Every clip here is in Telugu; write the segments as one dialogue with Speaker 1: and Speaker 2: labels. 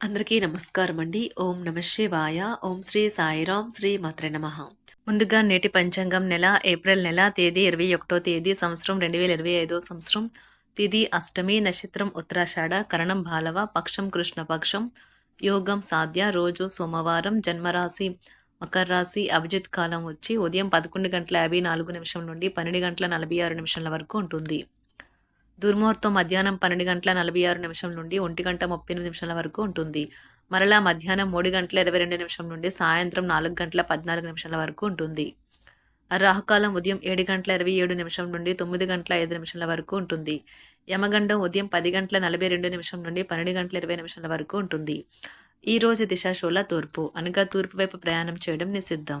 Speaker 1: అందరికీ నమస్కారం అండి ఓం నమ శివాయ. ఓం శ్రీ సాయిరాం శ్రీ మాత్ర నమ. ముందుగా నేటి పంచాంగం నెల ఏప్రిల్ నెల తేదీ ఇరవై ఒకటో తేదీ సంవత్సరం రెండు వేల ఇరవై ఐదో సంవత్సరం. తిది అష్టమి నక్షత్రం ఉత్తరాషాఢ కరణం బాలవ పక్షం కృష్ణపక్షం యోగం సాధ్య రోజు సోమవారం జన్మరాశి మకర రాశి అభిజిత్ కాలం వచ్చి ఉదయం పదకొండు గంటల యాభై నాలుగు నిమిషం నుండి పన్నెండు గంటల నలభై ఆరు నిమిషాల వరకు ఉంటుంది. దుర్ముహూర్తం మధ్యాహ్నం పన్నెండు గంటల నలభై ఆరు నిమిషం నుండి ఒంటి గంట ముప్పై ఎనిమిది నిమిషాల వరకు ఉంటుంది. మరలా మధ్యాహ్నం మూడు గంటల ఇరవై రెండు నిమిషం నుండి సాయంత్రం నాలుగు గంటల పద్నాలుగు నిమిషాల వరకు ఉంటుంది. రాహుకాలం ఉదయం ఏడు గంటల ఇరవై ఏడు నిమిషం నుండి తొమ్మిది గంటల ఐదు నిమిషాల వరకు ఉంటుంది. యమగండం ఉదయం పది గంటల నలభై రెండు నిమిషం నుండి పన్నెండు గంటల ఇరవై నిమిషాల వరకు ఉంటుంది. ఈ రోజు దిశాశూల తూర్పు. అనగా తూర్పు వైపు ప్రయాణం చేయడం నిషిద్ధం.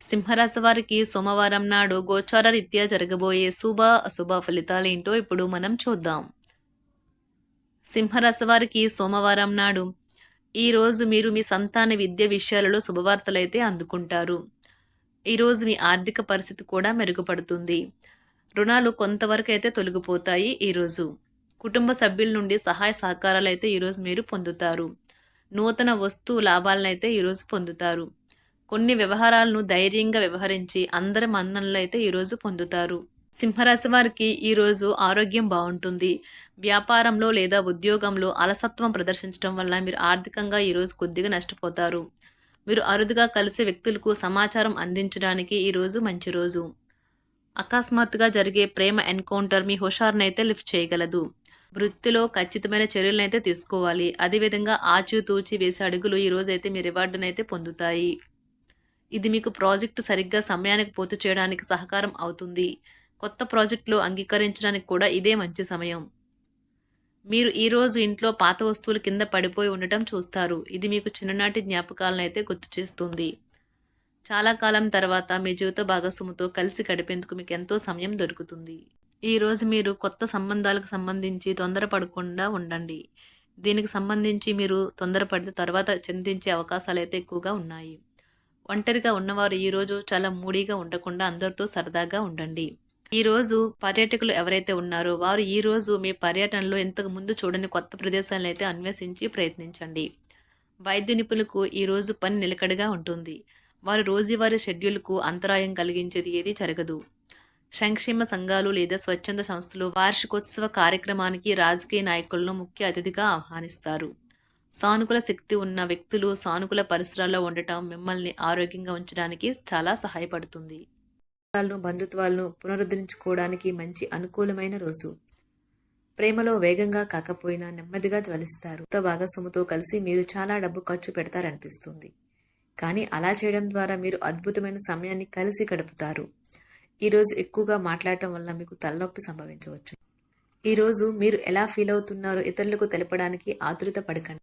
Speaker 1: సింహరాశి వారికి సోమవారం నాడు గోచార రీత్యా జరగబోయే శుభ అశుభ ఫలితాలు ఏంటో ఇప్పుడు మనం చూద్దాం. సింహరాశి వారికి సోమవారం నాడు ఈరోజు మీరు మీ సంతాన విద్య విషయాలలో శుభవార్తలైతే అందుకుంటారు. ఈరోజు మీ ఆర్థిక పరిస్థితి కూడా మెరుగుపడుతుంది. రుణాలు కొంతవరకు అయితే తొలగిపోతాయి ఈరోజు కుటుంబ సభ్యుల నుండి సహాయ సహకారాలు అయితే ఈరోజు మీరు పొందుతారు. నూతన వస్తువు లాభాలను అయితే ఈరోజు పొందుతారు. కొన్ని వ్యవహారాలను ధైర్యంగా వ్యవహరించి అందరి మన్ననలు అయితే ఈరోజు పొందుతారు. సింహరాశి వారికి ఈరోజు ఆరోగ్యం బాగుంటుంది. వ్యాపారంలో లేదా ఉద్యోగంలో అలసత్వం ప్రదర్శించడం వల్ల మీరు ఆర్థికంగా ఈరోజు కొద్దిగా నష్టపోతారు. మీరు అరుదుగా కలిసే వ్యక్తులకు సమాచారం అందించడానికి ఈరోజు మంచి రోజు. అకస్మాత్తుగా జరిగే ప్రేమ ఎన్కౌంటర్ మీ హుషారునైతే లిఫ్ట్ చేయగలదు. వృత్తిలో ఖచ్చితమైన చర్యలనైతే తీసుకోవాలి. అదేవిధంగా ఆచితూచి వేసే అడుగులు ఈ అయితే మీ రివార్డునైతే పొందుతాయి. ఇది మీకు ప్రాజెక్టు సరిగ్గా సమయానికి పూర్తి చేయడానికి సహకారం అవుతుంది. కొత్త ప్రాజెక్టులు అంగీకరించడానికి కూడా ఇదే మంచి సమయం. మీరు ఈరోజు ఇంట్లో పాత వస్తువులు కింద పడిపోయి ఉండటం చూస్తారు. ఇది మీకు చిన్ననాటి జ్ఞాపకాలను అయితే గుర్తు చేస్తుంది. చాలా కాలం తర్వాత మీ జీవిత భాగస్వామితో కలిసి గడిపేందుకు మీకు ఎంతో సమయం దొరుకుతుంది. ఈరోజు మీరు కొత్త సంబంధాలకు సంబంధించి తొందరపడకుండా ఉండండి. దీనికి సంబంధించి మీరు తొందరపడితే తర్వాత చింతించే అవకాశాలు అయితే ఎక్కువగా ఉన్నాయి. ఒంటరిగా ఉన్నవారు ఈరోజు చాలా మూడీగా ఉండకుండా అందరితో సరదాగా ఉండండి. ఈ రోజు పర్యాటకులు ఎవరైతే ఉన్నారో వారు ఈరోజు మీ పర్యటనలో ఇంతకు ముందు చూడని కొత్త ప్రదేశాలను అయితే అన్వేషించి ప్రయత్నించండి. వైద్య నిపుణులకు ఈ రోజు పని నిలకడగా ఉంటుంది. వారు రోజువారీ షెడ్యూల్కు అంతరాయం కలిగించేది ఏది జరగదు. సంక్షేమ సంఘాలు లేదా స్వచ్ఛంద సంస్థలు వార్షికోత్సవ కార్యక్రమానికి రాజకీయ నాయకులను ముఖ్య అతిథిగా ఆహ్వానిస్తారు. సానుకూల శక్తి ఉన్న వ్యక్తులు సానుకూల పరిసరాల్లో ఉండటం మిమ్మల్ని ఆరోగ్యంగా ఉంచడానికి చాలా సహాయపడుతుంది. బంధుత్వాలను పునరుద్ధరించుకోవడానికి మంచి అనుకూలమైన రోజు. ప్రేమలో వేగంగా కాకపోయినా నెమ్మదిగా జ్వలిస్తారు. కొత్త భాగస్వామితో కలిసి మీరు చాలా డబ్బు ఖర్చు పెడతారనిపిస్తుంది. కానీ అలా చేయడం ద్వారా మీరు అద్భుతమైన సమయాన్ని కలిసి గడుపుతారు. ఈరోజు ఎక్కువగా మాట్లాడటం వల్ల మీకు తలనొప్పి సంభవించవచ్చు. ఈరోజు మీరు ఎలా ఫీల్ అవుతున్నారో ఇతరులకు తెలపడానికి ఆతురత పడకండి.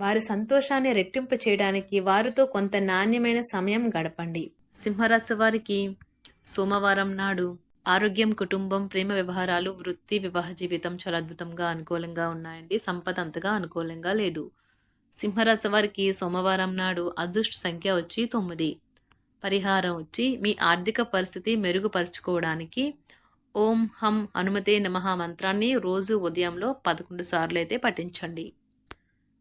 Speaker 1: వారి సంతోషాన్ని రెట్టింపు చేయడానికి వారితో కొంత నాణ్యమైన సమయం గడపండి. సింహరాశి వారికి సోమవారం నాడు ఆరోగ్యం కుటుంబం ప్రేమ వ్యవహారాలు వృత్తి వివాహ జీవితం చాలా అద్భుతంగా అనుకూలంగా ఉన్నాయండి. సంపద అంతగా అనుకూలంగా లేదు. సింహరాశి వారికి సోమవారం నాడు అదృష్ట సంఖ్య వచ్చి తొమ్మిది. పరిహారం వచ్చి మీ ఆర్థిక పరిస్థితి మెరుగుపరుచుకోవడానికి ఓం హం హనుమతే నమః మంత్రాన్ని రోజు ఉదయంలో పదకొండు సార్లు అయితే పఠించండి.